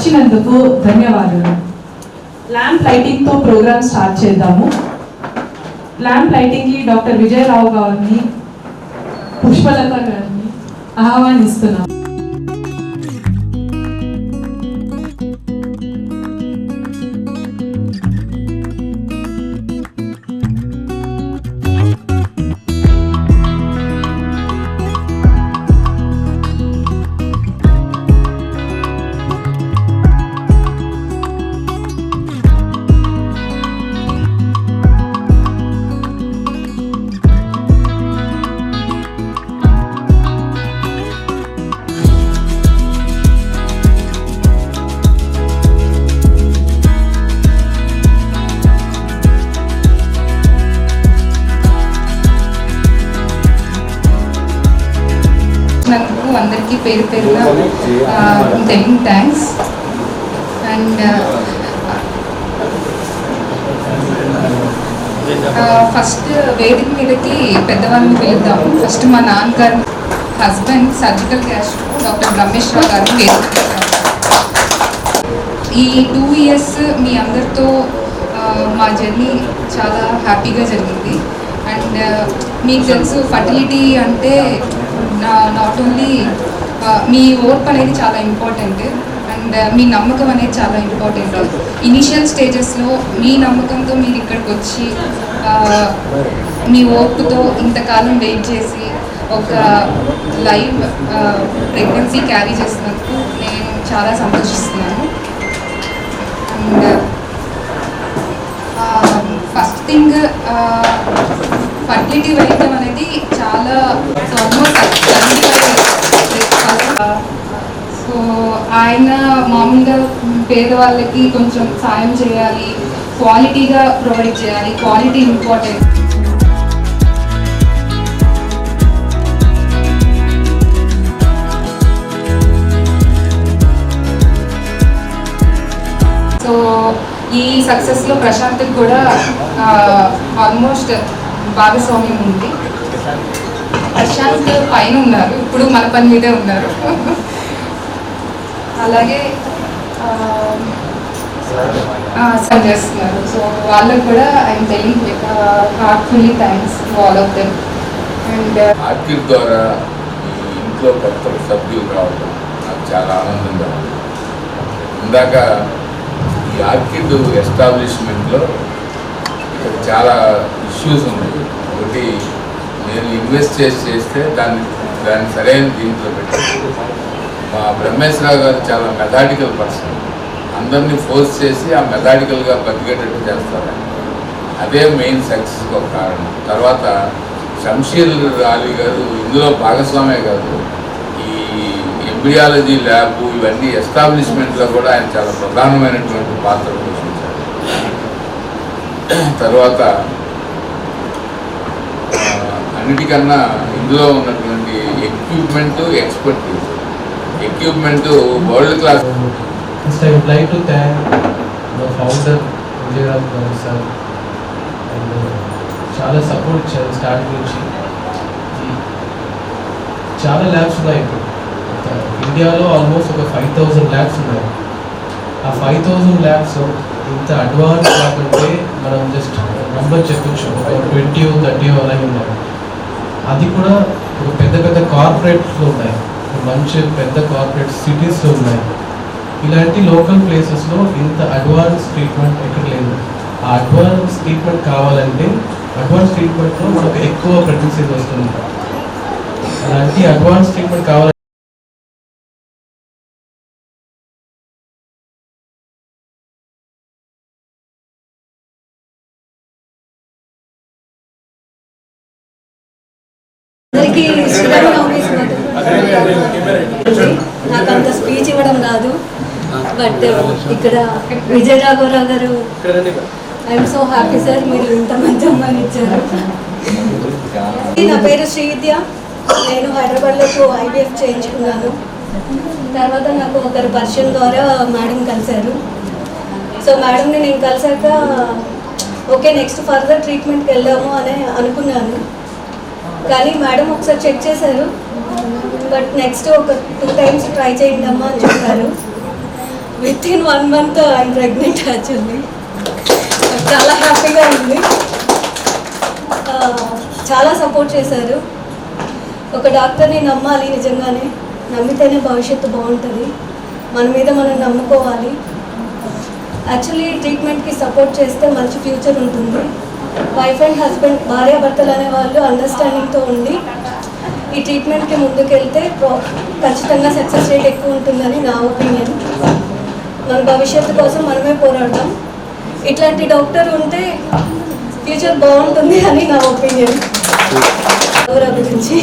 వచ్చినందుకు ధన్యవాదాలు. ల్యాంప్ లైటింగ్తో ప్రోగ్రామ్ స్టార్ట్ చేద్దాము. ల్యాంప్ లైటింగ్కి డాక్టర్ విజయరావు గారిని పుష్పలత గారిని ఆహ్వానిస్తున్నాము. పేరు పేరున టెన్ థ్యాంక్స్ అండ్ ఫస్ట్ వేదిక మీదకి పెద్దవాళ్ళని పిలుద్దాము ఫస్ట్ మా నాన్నగారు husband surgical cast doctor Ramesh Rao గారిని వేదిక ఈ టూ ఇయర్స్ మీ అందరితో మా జర్నీ చాలా హ్యాపీగా జరిగింది. అండ్ uh, మీకు తెలుసు ఫర్టిలిటీ అంటే నాట్ ఓన్లీ మీ ఓర్ప్ అనేది చాలా ఇంపార్టెంట్ అండ్ uh, మీ నమ్మకం అనేది చాలా ఇంపార్టెంట్ ఇనిషియల్ స్టేజెస్లో మీ నమ్మకంతో మీరు ఇక్కడికి వచ్చి uh, మీ ఓర్పుతో ఇంతకాలం వెయిట్ చేసి ఒక లైవ్ ప్రెగ్నెన్సీ క్యారీ చేసినందుకు నేను చాలా సంతోషిస్తున్నాను. అండ్ ఫస్ట్ థింగ్ ఫర్టిలిటీ వైద్యం అనేది చాలా సో ఆయన మామూలుగా పేదవాళ్ళకి కొంచెం సాయం చేయాలి క్వాలిటీగా ప్రొవైడ్ చేయాలి క్వాలిటీ ఇంపార్టెంట్. సో ఈ సక్సెస్లో ప్రశాంత్కి కూడా ఆల్మోస్ట్ భాగస్వామ్యం ఉంది. ప్రశాంత్ పైన ఉన్నారు. ఇప్పుడు మన పని మీదే ఉన్నారు. అలాగే సన్ చేస్తున్నారు. సో వాళ్ళకు కూడా I'm telling heartfully thanks all of them and Orchid ద్వారా ఈ ఇంట్లో కొత్త సభ్యులు రావడం నాకు చాలా ఆనందంగా ఉంది. ఇందాక ఈ ఆర్కిడ్ ఎస్టాబ్లిష్మెంట్లో ఇక్కడ చాలా ఇష్యూస్ ఉన్నాయి. ఒకటి నేను ఇన్వెస్ట్ చేసి చేస్తే దాన్ని దాన్ని సరైన దీంట్లో పెట్టాను మా బ్రహ్మేశ్వరరావు గారు చాలా మెథాడికల్ పర్సన్ అందరినీ ఫోర్స్ చేసి ఆ మెథాడికల్గా బతికేటట్టు చేస్తారు. అదే మెయిన్ సక్సెస్కి ఒక కారణం. తర్వాత శంషీర్ అలీ గారు ఇందులో భాగస్వామే కాదు. ఈ ఎంబ్రియాలజీ ల్యాబ్ ఇవన్నీ ఎస్టాబ్లిష్మెంట్లో కూడా ఆయన చాలా ప్రధానమైనటువంటి పాత్ర పోషించారు. తర్వాత అన్నిటికన్నా ఇందులో ఉన్నటువంటి equipment expertise equipment world class First, I would to to the founder founder, Vijayram Garu చాలా సపోర్ట్ ఇచ్చారు స్టార్ట్ నుంచి చాలా ల్యాబ్స్ ఉన్నాయి. ఇప్పుడు ఇండియాలో ఆల్మోస్ట్ ఒక ఫైవ్ థౌజండ్ ల్యాబ్స్ ఉన్నాయి. ఆ ఫైవ్ థౌజండ్ ల్యాబ్స్ ఇంత అడ్వాన్స్ కాకుంటే మనం జస్ట్ నంబర్ చెప్పొచ్చు. ఒక ట్వంటీ థర్టీ అలాగే ఉన్నాయి. అది కూడా ఒక పెద్ద పెద్ద కార్పొరేట్స్లో ఉన్నాయి. మంచి పెద్ద కార్పొరేట్ సిటీస్లో ఉన్నాయి. ఇలాంటి లోకల్ ప్లేసెస్లో ఇంత అడ్వాన్స్ ట్రీట్మెంట్ ఎక్కడ లేదు. ఆ అడ్వాన్స్ ట్రీట్మెంట్ కావాలంటే అడ్వాన్స్ ట్రీట్మెంట్లో మనకు ఎక్కువ ప్రెగ్నెన్సీ వస్తుంది అలాంటి అడ్వాన్స్ ట్రీట్మెంట్ కావాలంటే నాకు అంత స్పీచ్ ఇవ్వడం రాదు బట్ uh, ఇక్కడ విజయరాఘవరావు గారు ఐఎమ్ సో హ్యాపీ సార్ మీరు ఇంత మంచి అమ్మాయిని ఇచ్చారు. నా పేరు శ్రీవిద్య. నేను హైదరాబాద్లో ఐబీఎఫ్ చేయించుకున్నాను. తర్వాత నాకు ఒకరు పర్షన్ ద్వారా మేడం కలిశారు. సో మేడంని నేను కలిసాక ఓకే నెక్స్ట్ ఫర్దర్ ట్రీట్మెంట్కి వెళ్దాము అని అనుకున్నాను. కానీ మేడం ఒకసారి చెక్ చేశారు. బట్ నెక్స్ట్ ఒక టూ టైమ్స్ ట్రై చేయండి అమ్మా అని చెప్పారు. With in one month I'm pregnant actually చాలా హ్యాపీగా ఉంది. చాలా సపోర్ట్ చేశారు. ఒక డాక్టర్ని నమ్మాలి నిజంగానే. నమ్మితేనే భవిష్యత్తు బాగుంటుంది. మన మీద మనం నమ్ముకోవాలి. యాక్చువల్లీ ట్రీట్మెంట్కి సపోర్ట్ చేస్తే మంచి ఫ్యూచర్ ఉంటుంది. వైఫ్ అండ్ హస్బెండ్ భార్యాభర్తలు అనే వాళ్ళు అండర్స్టాండింగ్తో ఉండి ఈ ట్రీట్మెంట్కి ముందుకెళ్తే ఖచ్చితంగా సక్సెస్ రేట్ ఎక్కువ ఉంటుందని నా ఒపీనియన్. మన భవిష్యత్తు కోసం మనమే పోరాడదాం. ఇట్లాంటి డాక్టర్ ఉంటే ఫ్యూచర్ బాగుంటుంది అని నా ఒపీనియన్. ఎవరి గురించి?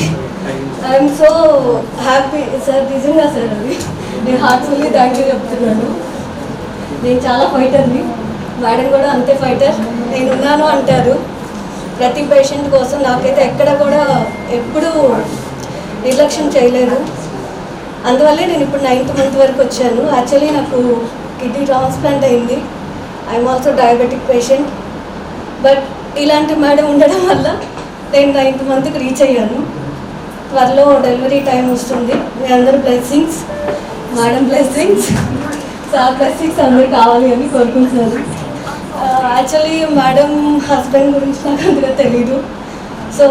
ఐఎమ్ సో హ్యాపీ సార్ నిజంగా సార్ అది. నేను హార్ట్ఫుల్లీ థ్యాంక్ యూ చెప్తున్నాను. నేను చాలా ఫైటర్ని మేడం కూడా అంతే ఫైటర్ నేను ఉన్నాను అంటారు. ప్రతి పేషెంట్ కోసం నాకైతే ఎక్కడ కూడా ఎప్పుడూ నిర్లక్ష్యం చేయలేదు. అందువల్లే నేను ఇప్పుడు నైన్త్ మంత్ వరకు వచ్చాను. యాక్చువల్లీ నాకు కిడ్నీ ట్రాన్స్ప్లాంట్ అయింది. I'm also diabetic patient but ఇలాంటి మేడం ఉండడం వల్ల నేను నైన్త్ మంత్కి రీచ్ అయ్యాను. త్వరలో డెలివరీ టైం వస్తుంది. మీ అందరు blessings madam blessings sir blessings అందరు కావాలి అని కోరుకుంటున్నాను. యాక్చువల్లీ మేడం హస్బెండ్ గురించి నాకు అంతగా తెలీదు. So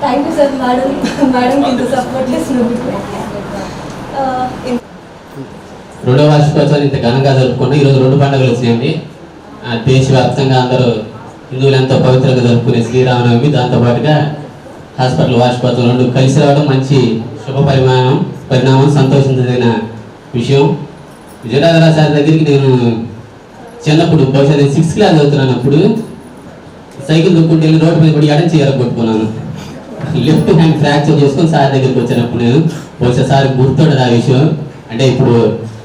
thank you sir madam madam ఇంత సపోర్ట్ చేసినందుకు. Uh, రెండవ వార్షికోత్సవాన్ని ఇంత ఘనంగా జరుపుకుంటూ ఈరోజు రెండు పండుగలు వచ్చినాయండి. ఆ, దేశవ్యాప్తంగా అందరూ హిందువులు ఎంతో పవిత్రంగా జరుపుకునే శ్రీరామనవమి దాంతోపాటుగా హాస్పిటల్ వార్షికోత్సవం రెండు కలిసి రావడం మంచి శుభ పరిమాణం పరిణామం సంతోషించదగిన విషయం. విజయరాజరా సార్ దగ్గరికి నేను చిన్నప్పుడు బహుశా నేను సిక్స్త్ క్లాస్ చదువుతున్నానప్పుడు సైకిల్ దొక్కుంటే వెళ్ళి రోడ్డు మీద పడి ఎడం చేయాలి కొట్టుకున్నాను. లెఫ్ట్ హ్యాండ్ ఫ్రాక్చర్ చేసుకొని సార్ దగ్గరికి వచ్చినప్పుడు నేను బహుశా సార్ గుర్తుండదు ఆ విషయం? అంటే ఇప్పుడు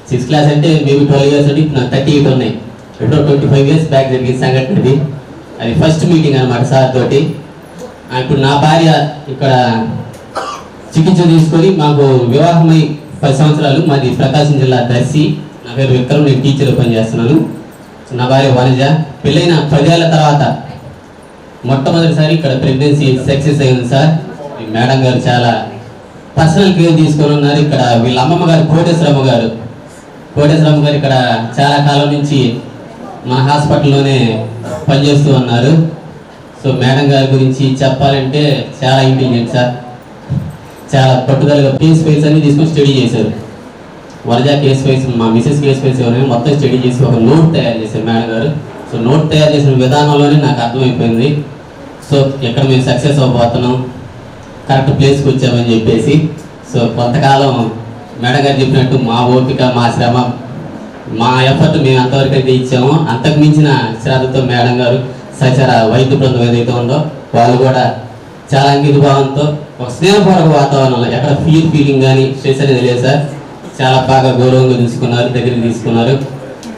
సిక్స్త్ క్లాస్ అంటే మేబీ ట్వెల్వ్ ఇయర్స్ అంటే ఇప్పుడు నాకు థర్టీ ఎయిట్ ఉన్నాయి. ఎప్పుడో ట్వంటీ ఫైవ్ ఇయర్స్ బ్యాక్ జరిగిన సంఘటన ఇది అది ఫస్ట్ మీటింగ్ అనమాట సార్ తోటి. ఇప్పుడు నా భార్య ఇక్కడ చికిత్స తీసుకొని మాకు వివాహమై పది సంవత్సరాలు మాది ప్రకాశం జిల్లా దర్శి. నా పేరు విక్రమ్ నేను టీచర్ పనిచేస్తున్నాను. నా భార్య వనజ పెళ్ళైన పదేళ్ళ తర్వాత మొట్టమొదటిసారి ఇక్కడ ప్రెగ్నెన్సీ సక్సెస్ అయింది సార్. మేడం గారు చాలా పర్సనల్ కేర్ తీసుకొని ఉన్నారు. ఇక్కడ వీళ్ళ అమ్మమ్మ గారు కోటేశ్వరమ్మ గారు. కోటేశ్వరమ్మ గారు ఇక్కడ చాలా కాలం నుంచి మన హాస్పిటల్లోనే పనిచేస్తూ ఉన్నారు. సో మేడం గారి గురించి చెప్పాలంటే చాలా ఇంటెలిజెంట్ సార్. చాలా పట్టుదలగా కేస్ ఫైల్స్ అన్ని తీసుకొని స్టడీ చేశారు. వరజా కేస్ వైస్ మా మిసెస్ కేస్ వైస్ ఎవరైనా మొత్తం స్టడీ చేసి ఒక నోట్ తయారు చేశారు మేడం గారు. సో నోట్ తయారు చేసిన విధానంలోనే నాకు అర్థమైపోయింది. సో ఎక్కడ మేము సక్సెస్ అవ్వబోతున్నాం కరెక్ట్ ప్లేస్కి వచ్చామని చెప్పేసి. సో కొంతకాలం మేడం గారు చెప్పినట్టు మా ఓపిక మా శ్రమ మా ఎఫర్ట్ మేము ఎంతవరకు అయితే ఇచ్చామో అంతకు మించిన శ్రద్ధతో మేడం గారు సచర వైద్య బృందం ఏదైతే ఉందో వాళ్ళు కూడా చాలా అంకిత భావంతో ఒక స్నేహపూర్వక వాతావరణంలో ఎక్కడ ఫీల్ ఫీలింగ్ కానీ స్ట్రెస్ అనేది లేదు సార్. చాలా బాగా గౌరవంగా చూసుకున్నారు దగ్గరికి తీసుకున్నారు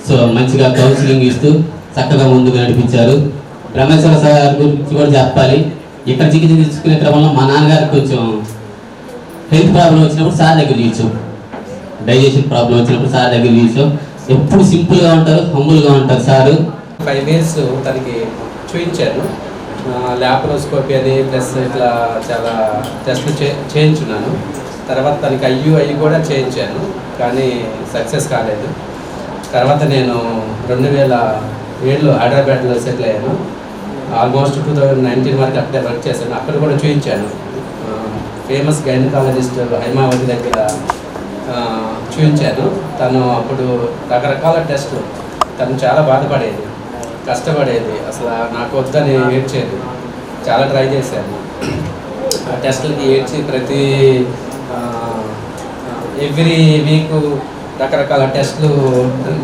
సో మంచిగా కౌన్సిలింగ్ ఇస్తూ చక్కగా ముందుకు నడిపించారు. బ్రహ్మేశ్వర సార్ గురించి కూడా చెప్పాలి. ఇక్కడ చికిత్స తీసుకునే క్రమంలో మా నాన్నగారికి కొంచెం హెల్త్ ప్రాబ్లం వచ్చినప్పుడు సార్ దగ్గర చూసాం డైజెషన్ ప్రాబ్లం వచ్చినప్పుడు సార్ దగ్గర చూసాం ఎప్పుడు సింపుల్గా ఉంటారు హంబుల్గా ఉంటారు సారు. ఫైవ్ ఇయర్స్ తనకి చూపించాను ల్యాప్రోస్కోపీ అని ప్లస్ ఇట్లా చాలా టెస్ట్లు చే చేయించున్నాను. తర్వాత తనకి అయ్యు అయ్యి కూడా చేయించాను కానీ సక్సెస్ కాలేదు. తర్వాత నేను రెండు వేల ఏడులో హైదరాబాద్లో సెటిల్ అయ్యాను. ఆల్మోస్ట్ టూ థౌజండ్ నైన్టీన్ వరకు అక్కడే వర్క్ చేశాను. అక్కడ కూడా చూపించాను ఫేమస్ గైనకాలజిస్ట్ హైమావతి దగ్గర చూపించాను తను అప్పుడు రకరకాల టెస్టులు. తను చాలా బాధపడేది కష్టపడేది. అసలు నాకు వద్దని ఏడ్చేది. చాలా ట్రై చేశాను. ఆ టెస్టులకి ఏడ్చి ప్రతి ఎవ్రీ వీక్ రకరకాల టెస్టులు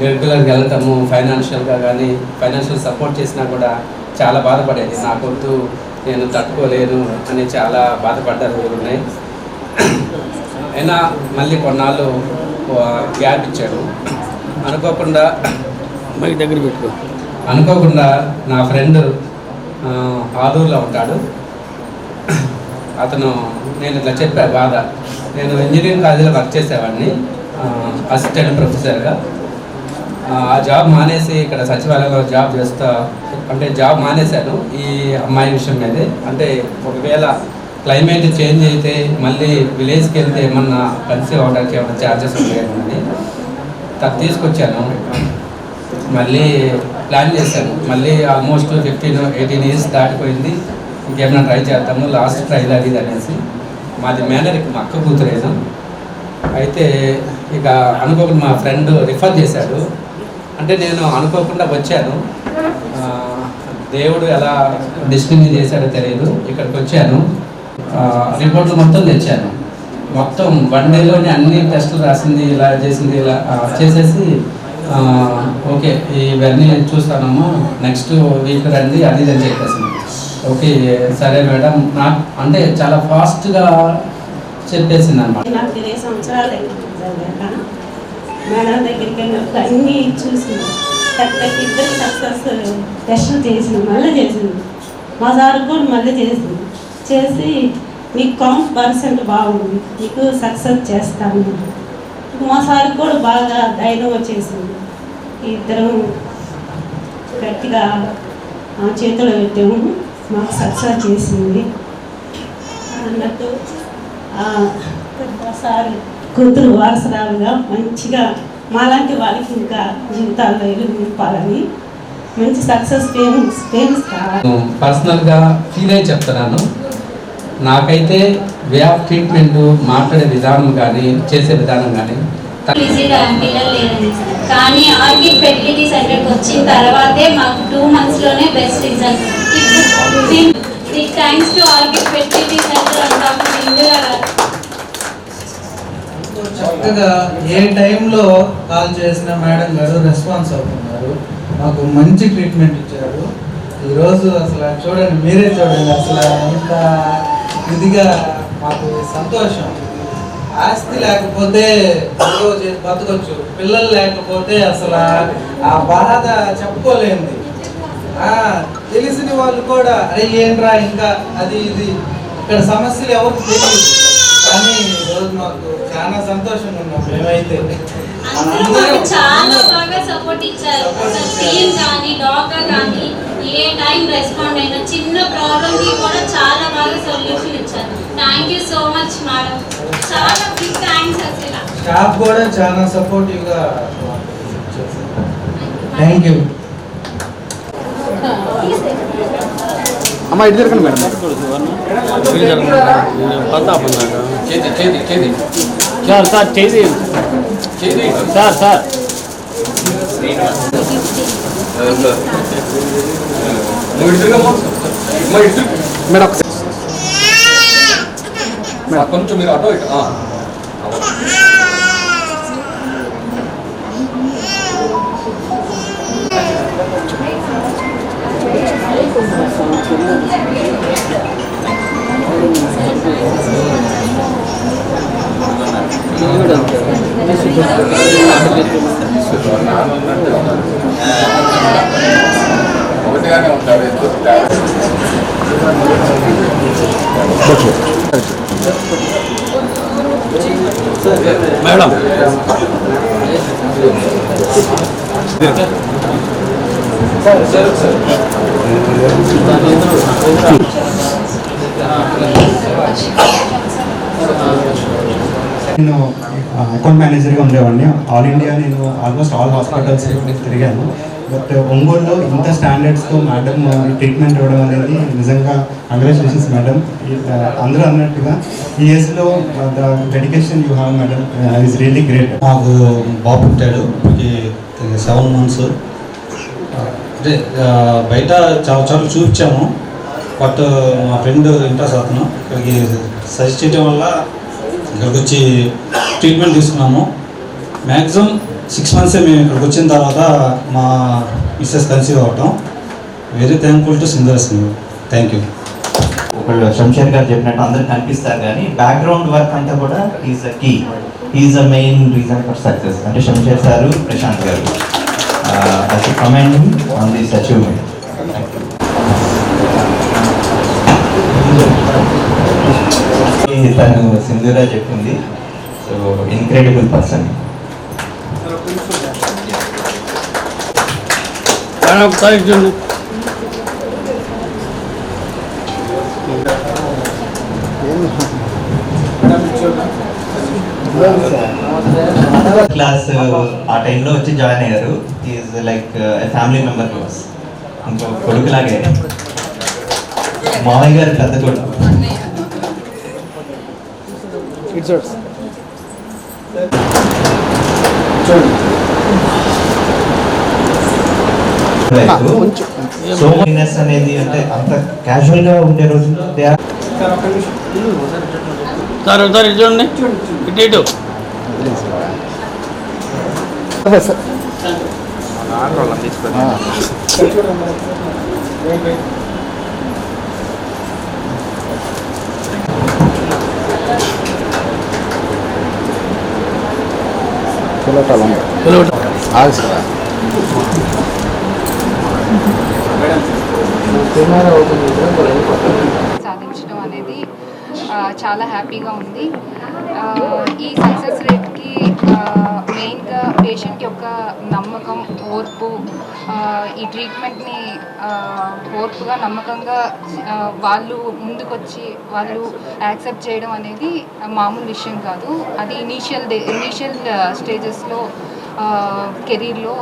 రెగ్యులర్గా వెళ్ళటము ఫైనాన్షియల్గా కానీ ఫైనాన్షియల్ సపోర్ట్ చేసినా కూడా చాలా బాధపడేది. నాకొద్దు నేను తట్టుకోలేను అని చాలా బాధపడ్డ రోజులు ఉన్నాయి అయినా మళ్ళీ కొన్నాళ్ళు గ్యాప్ ఇచ్చాడు. అనుకోకుండా దగ్గర పెట్టుకో. అనుకోకుండా నా ఫ్రెండ్ ఆలూరులో ఉంటాడు. అతను నేను ఇట్లా చెప్పా బాధ. నేను ఇంజనీరింగ్ కాలేజీలో వర్క్ చేసేవాడిని. అసిస్టెంట్ ప్రొఫెసర్గా ఆ జాబ్ మానేసి ఇక్కడ సచివాలయంలో జాబ్ చేస్తా అంటే జాబ్ మానేశాను ఈ అమ్మాయి విషయం మీదే. అంటే ఒకవేళ క్లైమేట్ చేంజ్ అయితే మళ్ళీ విలేజ్కి వెళ్తే ఏమన్నా కన్సీవ్ అవడానికి ఏమైనా ఛార్జెస్ ఉంటాయేమని తను తీసుకొచ్చాను. మళ్ళీ ప్లాన్ చేశాను. మళ్ళీ ఆల్మోస్ట్ ఫిఫ్టీన్ ఎయిటీన్ ఇయర్స్ దాటిపోయింది. ఇంకేమైనా ట్రై చేద్దాము. లాస్ట్ ట్రైల్ అది అనేసి. మాది మేనర్కి మా అక్క కూతురేను అయితే ఇక అనుకోకుండా మా ఫ్రెండ్ రిఫర్ చేశాడు. అంటే నేను అనుకోకుండా వచ్చాను. దేవుడు ఎలా డిస్టినీ చేశాడో తెలియదు. ఇక్కడికి వచ్చాను. రిపోర్ట్లు మొత్తం తెచ్చాను. మొత్తం వన్ డేలోనే అన్ని టెస్టులు రాసింది ఇలా చేసింది ఇలా చేసేసి ఓకే ఇవన్నీ చూస్తానమ్మా. నెక్స్ట్ వీక్ రండి అది ఇది అని చెప్పేసింది ఓకే సరే మేడం. నాకు అంటే చాలా ఫాస్ట్గా చెప్పేసింది అనమాట నాకు ఇరవై సంవత్సరాలు మేడం? దగ్గరికి వెళ్ళినప్పుడు అన్నీ చూసింది. కరెక్ట్గా ఇద్దరు సక్సెస్ టెస్టులు చేసింది మళ్ళీ చేసింది. మా సార్ కూడా మళ్ళీ చేసింది. చేసి నీకు కౌంట్ పర్సెంట్ బాగుంది నీకు సక్సెస్ చేస్తాను. మా సార్ కూడా బాగా ధైర్యం వచ్చేసింది ఇద్దరం గట్టిగా చేతిలో పెట్టాము మాకు సక్సెస్ చేసింది. అన్నట్టు ఆ, సార్ కూతురు వారసరాలుగా మంచిగా మాలాంటి వాళ్ళకి ఇంకా జీవితాల్లో వెలుగు నింపాలని మంచి సక్సెస్ ఫేమస్ ఫేమస్ కావాలి పర్సనల్గా ఫీల్ అయి చెప్తున్నాను. నాకైతే వే ఆఫ్ ట్రీట్మెంట్ మాట్లాడే విధానం కానీ చేసే విధానం కానీ కానీ ఆర్కిడ్ ఫెర్టిలిటీ సెంటర్కి వచ్చిన తర్వాతే మాకు two మంత్స్లోనే best result. Thanks to Orchid fertility centre and doctor Indira చక్కగా ఏ టైంలో కాల్ చేసిన మేడం గారు రెస్పాన్స్ అవుతున్నారు. మాకు మంచి ట్రీట్మెంట్ ఇచ్చారు. ఈరోజు అసలు చూడండి మీరే చూడండి అసలు ఎంత ఇదిగా మాకు సంతోషం. ఆస్తి లేకపోతే బతకొచ్చు పిల్లలు లేకపోతే అసలు ఆ బాధ చెప్పుకోలేంది తెలిసిన వాళ్ళు కూడా అరే ఏంట్రా ఇంకా అది ఇది? ఇక్కడ సమస్యలు ఎవరికి తెలియదు. కానీ ఈరోజు మాకు చాలా సంతోషంగా ఉన్నాం మేమైతే చాలా బాగా సపోర్ట్ ఇచ్చారు. టీమ్ కానీ డాక్టర్ కానీ ఏ టైం రెస్పాండ్ అయినా చిన్న కి కూడా చాలా బాగా సొల్యూషన్ ఇచ్చారు. Thank you so much madam చాలా బిగ్ థ్యాంక్స్ అసలు. స్టాఫ్ కూడా చాలా సపోర్టివ్గా థ్యాంక్ యూ అమ్మ ఇటు తిరగండి మేడం. సార్ సార్ చేసి సార్ సార్. మేడం కొంచెం మీరు అటో ఇటు ఒకటిగానే ఉంటాడు మేడం నేను అకౌంట్ మేనేజర్గా ఉండేవాడిని. ఆల్ ఇండియా నేను ఆల్మోస్ట్ ఆల్ హాస్పిటల్స్ తిరిగాను. బట్ uh, ఒంగోలులో ఇంత స్టాండర్డ్స్తో మేడం ట్రీట్మెంట్ ఇవ్వడం అనేది నిజంగా కంగ్రాచులేషన్స్ మేడం అందరూ అన్నట్టుగా ఈ ఏజ్లో the dedication you have madam is really great నాకు బాబు పుట్టాడు. సెవెన్ మంత్స్ uh, అదే బయట చాలా చోట్ల చూపించాము. బట్ మా ఫ్రెండ్ ఇంట్రెస్ట్ అతను. ఇక్కడికి సజెస్ట్ చేయడం వల్ల ఇక్కడికి వచ్చి ట్రీట్మెంట్ తీసుకున్నాము. మ్యాక్సిమం సిక్స్ మంత్సే మేము ఇక్కడికి వచ్చిన తర్వాత మా మిస్సెస్ కన్సీవ్ అవటం very thankful to singers thank you ఒకళ్ళు శంషేర్ గారు చెప్పినట్టు అందరికి కనిపిస్తారు కానీ బ్యాక్గ్రౌండ్ వర్క్ అంతా కూడా is a key is a main reason for success అంటే శంషేర్ సారు ప్రశాంత్ గారు. కమెంట్ ఆన్ దిస్ అచీవ్మెంట్ తను సింధురా చెప్పింది సో ఇన్క్రెడిబుల్ పర్సన్ క్లాస్ ఆ టైంలో వచ్చి జాయిన్ అయ్యారు. Is like family member to us ఇంకో కొడుకులాగే మామయ్య గారి పెద్ద కొడుకు సో అనేది అంటే అంత క్యాజువల్గా ఉండే రోజు సార్ ఒకసారి చూడండి. ఇటు ఇటు. సాధించడం అనేది చాలా హ్యాపీగా ఉంది. ఈ సక్సెస్ రేట్కి మెయిన్గా పేషెంట్ యొక్క నమ్మకం ఓర్పు ఈ ట్రీట్మెంట్ని ఓర్పుగా నమ్మకంగా వాళ్ళు ముందుకొచ్చి వాళ్ళు యాక్సెప్ట్ చేయడం అనేది మామూలు విషయం కాదు. అది ఇనీషియల్ డే ఇనీషియల్ స్టేజెస్లో కెరీర్లో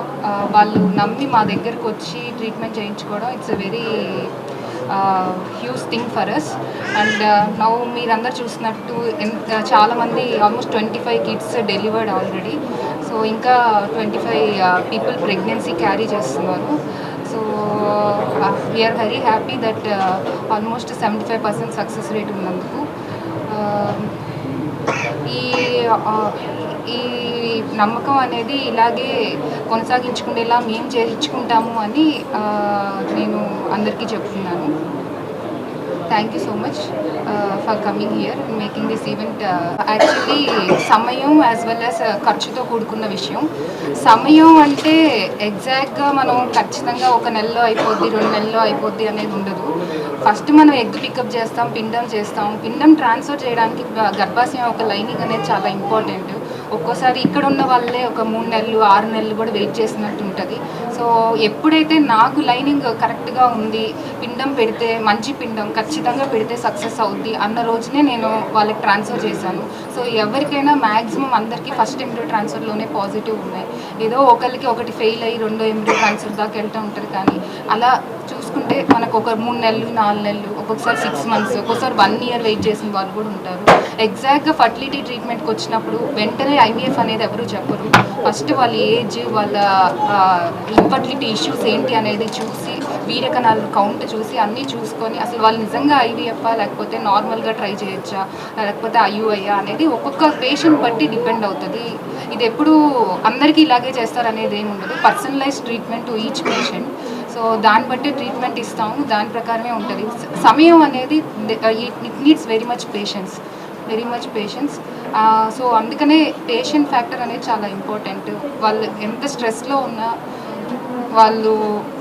వాళ్ళు నమ్మి మా దగ్గరకు వచ్చి ట్రీట్మెంట్ చేయించుకోవడం it's very huge thing for us and now మీరందరూ చూసినట్టు ఎంత చాలామంది almost twenty five kids delivered already so ఇంకా twenty five people pregnancy carry చేస్తున్నారు. So we're very happy that almost seventy five percent success rate ఉన్నందుకు. ఈ ఈ నమ్మకం అనేది ఇలాగే కొనసాగించుకునేలా మేము చేయించుకుంటాము అని నేను అందరికీ చెప్తున్నాను. Thank you so much for coming here making this event actually సమయం యాజ్ వెల్ యాజ్ ఖర్చుతో కూడుకున్న విషయం. సమయం అంటే ఎగ్జాక్ట్గా మనం ఖచ్చితంగా ఒక నెలలో అయిపోద్ది రెండు నెలల్లో అయిపోద్ది అనేది ఉండదు. ఫస్ట్ మనం ఎగ్ పికప్ చేస్తాం పిండం చేస్తాం. పిండం ట్రాన్స్ఫర్ చేయడానికి గర్భాశయం ఒక లైనింగ్ అనేది చాలా ఇంపార్టెంట్ ఒక్కోసారి ఇక్కడ ఉన్న వాళ్ళే ఒక మూడు నెలలు ఆరు నెలలు కూడా వెయిట్ చేసినట్టు ఉంటుంది. సో ఎప్పుడైతే నాకు లైనింగ్ కరెక్ట్గా ఉంది పిండం పెడితే మంచి పిండం ఖచ్చితంగా పెడితే సక్సెస్ అవుద్ది అన్న రోజునే నేను వాళ్ళకి ట్రాన్స్ఫర్ చేశాను. సో ఎవరికైనా మ్యాక్సిమం అందరికీ ఫస్ట్ ఎంబ్రో ట్రాన్స్ఫర్లోనే పాజిటివ్ ఉన్నాయి. ఏదో ఒకరికి ఒకటి ఫెయిల్ అయ్యి రెండో ఎంబ్రో ట్రాన్స్ఫర్ దాకా వెళ్తూ ఉంటుంది కానీ అలా చూ చూసుకుంటే మనకు ఒక మూడు నెలలు నాలుగు నెలలు ఒక్కొక్కసారి సిక్స్ మంత్స్ ఒక్కొక్కసారి వన్ ఇయర్ వెయిట్ చేసిన వాళ్ళు కూడా ఉంటారు. ఎగ్జాక్ట్గా ఫర్టిలిటీ ట్రీట్మెంట్కి వచ్చినప్పుడు వెంటనే ఐవీఎఫ్ అనేది ఎవరు చెప్పరు. ఫస్ట్ వాళ్ళ ఏజ్ వాళ్ళ ఇన్ఫర్టిలిటీ ఇష్యూస్ ఏంటి అనేది చూసి వీరకణాలు కౌంట్ చూసి అన్నీ చూసుకొని అసలు వాళ్ళు నిజంగా ఐవీఎఫ్ లేకపోతే నార్మల్గా ట్రై చేయొచ్చా లేకపోతే ఐయుఐయా అనేది ఒక్కొక్క పేషెంట్ బట్టి డిపెండ్ అవుతుంది. ఇది ఎప్పుడు అందరికీ ఇలాగే చేస్తారనేది ఏమి ఉండదు. Personalise treatment to each patient so దాన్ని బట్టి ట్రీట్మెంట్ ఇస్తాము. దాని ప్రకారమే ఉంటుంది. సమయం అనేది it needs very much patience very much patience so అందుకనే పేషెంట్ ఫ్యాక్టర్ అనేది చాలా ఇంపార్టెంట్ వాళ్ళు ఎంత స్ట్రెస్లో ఉన్నా వాళ్ళు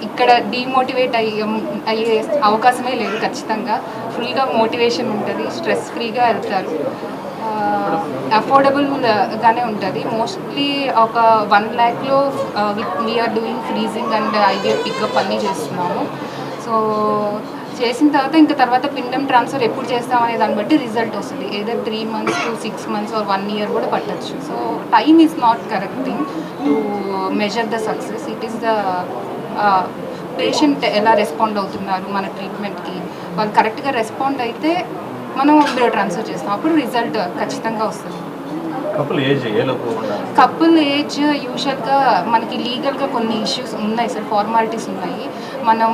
ఇక్కడ డిమోటివేట్ అయ్యే అయ్యే అవకాశమే లేదు ఖచ్చితంగా. ఫుల్గా మోటివేషన్ ఉంటుంది. స్ట్రెస్ ఫ్రీగా వెళ్తారు. అఫోర్డబుల్గానే ఉంటుంది. మోస్ట్లీ ఒక one ల్యాక్లో we are doing freezing and IVF pickup అన్నీ చేస్తున్నాము. సో చేసిన తర్వాత ఇంకా తర్వాత పిండం ట్రాన్స్ఫర్ ఎప్పుడు చేస్తామనే దాన్ని బట్టి రిజల్ట్ వస్తుంది. ఏదో three months to six months or one year కూడా పట్టచ్చు. So time is not correct thing to measure the success it is the patient ఎలా రెస్పాండ్ అవుతున్నారు మన ట్రీట్మెంట్కి వాళ్ళు కరెక్ట్గా రెస్పాండ్ అయితే మనం బ్లడ్ ట్రాన్స్ఫర్ చేస్తాం. అప్పుడు రిజల్ట్ ఖచ్చితంగా వస్తుంది. కపుల్ ఏజ్ కపుల్ యూజువల్గా మనకి లీగల్గా కొన్ని ఇష్యూస్ ఉన్నాయి సార్ ఫార్మాలిటీస్ ఉన్నాయి. మనం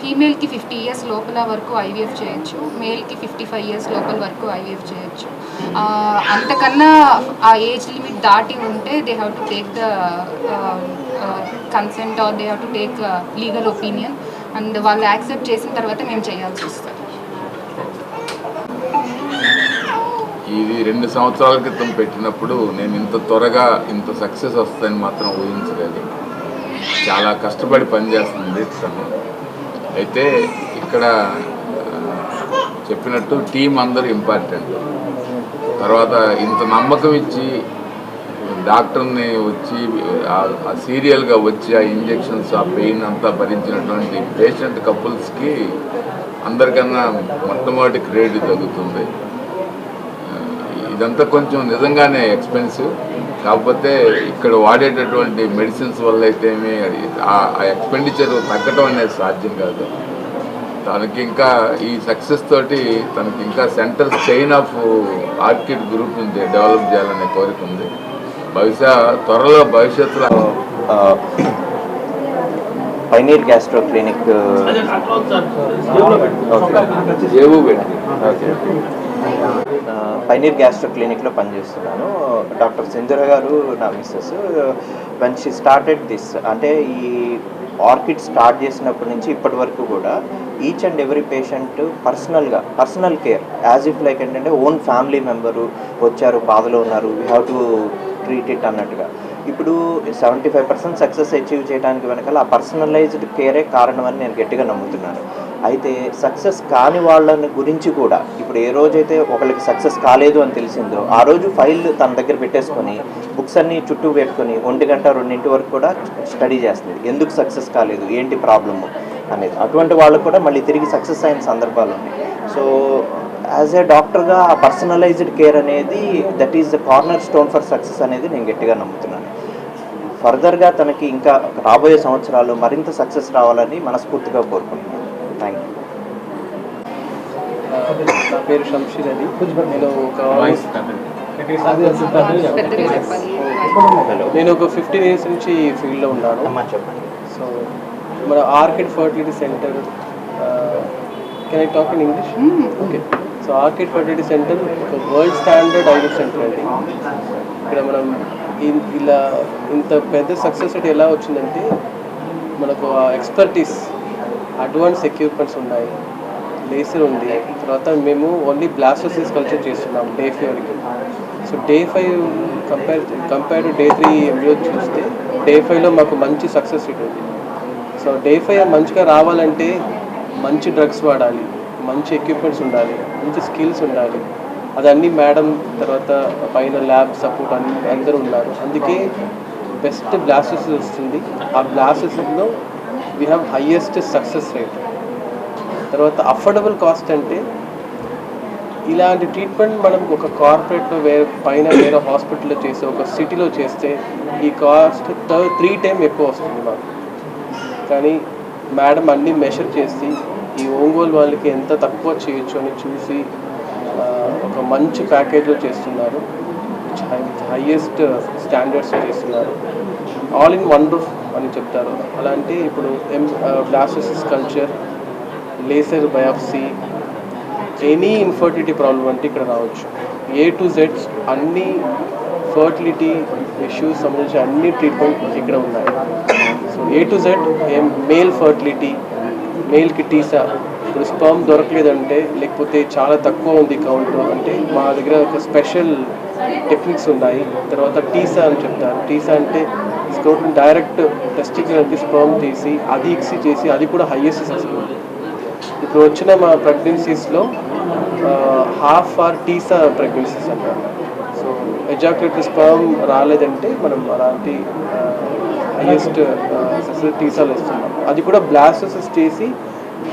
ఫీమేల్కి ఫిఫ్టీ ఇయర్స్ లోపల వరకు ఐవీఎఫ్ చేయొచ్చు మేల్కి ఫిఫ్టీ ఫైవ్ ఇయర్స్ లోపల వరకు ఐవీఎఫ్ చేయొచ్చు. అంతకన్నా ఆ ఏజ్ లిమిట్ దాటి ఉంటే they have to take the consent or they have to take legal opinion. And వాళ్ళు యాక్సెప్ట్ చేసిన తర్వాత మేము చేయాల్సి వస్తుంది. ఇది రెండు సంవత్సరాల క్రితం పెట్టినప్పుడు నేను ఇంత త్వరగా ఇంత సక్సెస్ వస్తుందని మాత్రం ఊహించలేదు. చాలా కష్టపడి పనిచేస్తుంది తను. అయితే ఇక్కడ చెప్పినట్టు టీం అందరూ ఇంపార్టెంట్. తర్వాత ఇంత నమ్మకం ఇచ్చి డాక్టర్ని వచ్చి ఆ- ఆ సీరియల్గా వచ్చి ఆ ఇంజెక్షన్స్ ఆ పెయిన్ అంతా భరించినటువంటి పేషెంట్ కపుల్స్కి అందరికన్నా మొట్టమొదటి క్రెడిట్ తగ్గుతుంది ఇదంతా కొంచెం నిజంగానే ఎక్స్పెన్సివ్ కాకపోతే ఇక్కడ వాడేటటువంటి మెడిసిన్స్ వల్ల అయితే ఆ ఎక్స్పెండిచర్ తగ్గడం అనేది సాధ్యం కాదు. తనకి ఇంకా ఈ సక్సెస్ తోటి తనకి ఇంకా central chain of Orchid group ఉంది డెవలప్ చేయాలనే కోరిక ఉంది. బహుశా త్వరలో భవిష్యత్తులో పైనీర్ గ్యాస్ట్రో క్లినిక్ ఏవో పెట్టి ఓకే. పైనీర్ గ్యాస్ట్రో క్లినిక్లో పనిచేస్తున్నాను. డాక్టర్ సింధుర గారు నా missus. When she started this అంటే ఈ ఆర్కిడ్ స్టార్ట్ చేసినప్పటి నుంచి ఇప్పటి వరకు కూడా ఈచ్ అండ్ ఎవ్రీ పేషెంట్ పర్సనల్గా personal care as if like ఏంటంటే ఓన్ ఫ్యామిలీ మెంబరు వచ్చారు బాధలో ఉన్నారు we have to treat it అన్నట్టుగా. ఇప్పుడు seventy five percent success achieve చేయడానికి వెనకాల ఆ పర్సనలైజ్డ్ కేరే కారణం అని నేను గట్టిగా నమ్ముతున్నాను. అయితే సక్సెస్ కాని వాళ్ళని గురించి కూడా ఇప్పుడు ఏ రోజైతే ఒకరికి సక్సెస్ కాలేదు అని తెలిసిందో ఆ రోజు ఫైల్ తన దగ్గర పెట్టేసుకొని బుక్స్ అన్ని చుట్టూ పెట్టుకొని ఒంటి గంట రెండింటి వరకు కూడా స్టడీ చేస్తుంది. ఎందుకు సక్సెస్ కాలేదు? ఏంటి ప్రాబ్లము? అనేది. అటువంటి వాళ్ళకు కూడా మళ్ళీ తిరిగి సక్సెస్ అయిన సందర్భాలు ఉన్నాయి. సో యాజ్ ఏ డాక్టర్గా ఆ పర్సనలైజ్డ్ కేర్ అనేది that is the corner stone for success అనేది నేను గట్టిగా నమ్ముతున్నాను. ఫర్దర్గా తనకి ఇంకా రాబోయే సంవత్సరాలు మరింత సక్సెస్ రావాలని మనస్ఫూర్తిగా కోరుకుంటున్నాను. థ్యాంక్ యూ నా పేరు షంషీర్ అలీ నేను ఒక నేను ఒక ఫిఫ్టీన్ ఇయర్స్ నుంచి ఈ ఫీల్డ్లో ఉన్నాను. సో మన Orchid fertility centre can I talk in English okay so Orchid fertility centre ఒక వరల్డ్ స్టాండర్డ్ ఐవీ సెంటర్ అండి. ఇక్కడ మనం ఇలా ఇంత పెద్ద సక్సెస్ రేట్ ఎలా వచ్చిందంటే మనకు ఎక్స్పర్టీస్ అడ్వాన్స్ ఎక్విప్మెంట్స్ ఉన్నాయి. లేసర్ ఉంది. తర్వాత మేము ఓన్లీ బ్లాస్టోసిస్ కల్చర్ చేస్తున్నాం డే ఫైవ్కి so day five compare compare to day three embryo చూస్తే డే ఫైవ్లో మాకు మంచి సక్సెస్ రేట్ ఉంది. సో డే ఫైవ్ మంచిగా రావాలంటే మంచి డ్రగ్స్ వాడాలి మంచి ఎక్విప్మెంట్స్ ఉండాలి మంచి స్కిల్స్ ఉండాలి. అదన్నీ మేడం తర్వాత పైన ల్యాబ్ సపోర్ట్ అన్ని అందరూ ఉన్నారు. అందుకే బెస్ట్ గ్లాసెస్ వస్తుంది. ఆ గ్లాసెస్లో we have highest success rate తర్వాత అఫోర్డబుల్ కాస్ట్ అంటే ఇలాంటి ట్రీట్మెంట్ మనం ఒక కార్పొరేట్లో వేరే పైన వేరే హాస్పిటల్లో చేస్తే ఒక సిటీలో చేస్తే ఈ కాస్ట్ త్రీ టైం ఎక్కువ వస్తుంది మాకు. కానీ మేడం అన్నీ మెషర్ చేసి ఈ ఒంగోలు వాళ్ళకి ఎంత తక్కువ చేయొచ్చు అని చూసి ఒక మంచి ప్యాకేజ్లో చేస్తున్నారు. హైయెస్ట్ స్టాండర్డ్స్ uh, చేస్తున్నారు. ఆల్ ఇన్ వన్ రూఫ్ అని చెప్తారు. అలాంటి ఇప్పుడు ఎం blastocyst culture laser biopsy any infertility problem అంటే ఇక్కడ రావచ్చు. ఏ టు జెడ్స్ అన్ని ఫర్టిలిటీ ఇష్యూస్ సంబంధించి అన్ని ట్రీట్మెంట్ ఇక్కడ ఉన్నాయి. సో ఏ టు జెడ్ ఏం మేల్ ఫర్టిలిటీ మేల్కి టీసా ఇప్పుడు స్పర్మ్ దొరకలేదంటే లేకపోతే చాలా తక్కువ ఉంది కౌంట్ అంటే మా దగ్గర ఒక స్పెషల్ టెక్నిక్స్ ఉన్నాయి. తర్వాత టీసా అని చెప్తారు. టీసా అంటే స్క్రోట్ డైరెక్ట్ టెస్టింగ్ అంటే స్పర్మ్ తీసి అది ఇక్సి చేసి అది కూడా హైయెస్ట్ సక్సెస్ ఇప్పుడు వచ్చిన మా ప్రెగ్నెన్సీస్లో హాఫ్ ఆర్ టీసా ప్రెగ్నెన్సీస్ అంటారు సో ఎజాకులేటరీ స్పర్మ్ రాలేదంటే మనం అలాంటి హైయెస్ట్ టీసాలు ఇస్తున్నాం. అది కూడా బ్లాస్టోసిస్ చేసి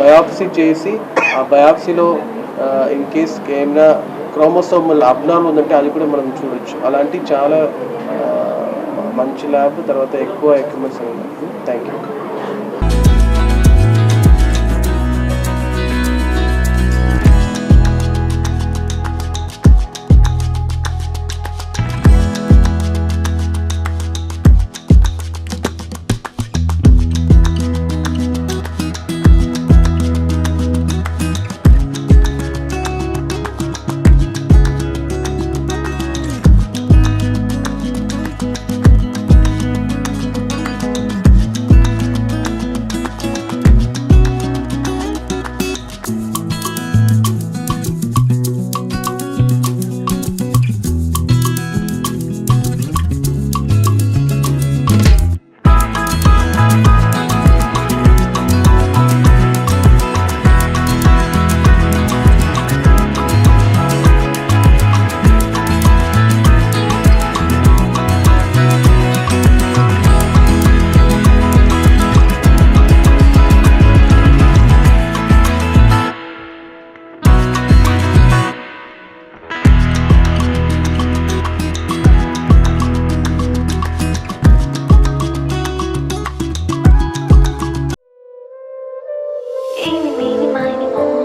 బయాప్సీ చేసి ఆ బయాప్సీలో ఇన్ కేస్ ఏమైనా క్రోమోసోమల్ అబ్నార్మల్ ఉందంటే అది కూడా మనం చూడొచ్చు. అలాంటి చాలా మంచి ల్యాబ్ తర్వాత ఎక్కువ ఎక్విప్మెంట్స్ ఉన్నాయి. Thank you me anymore.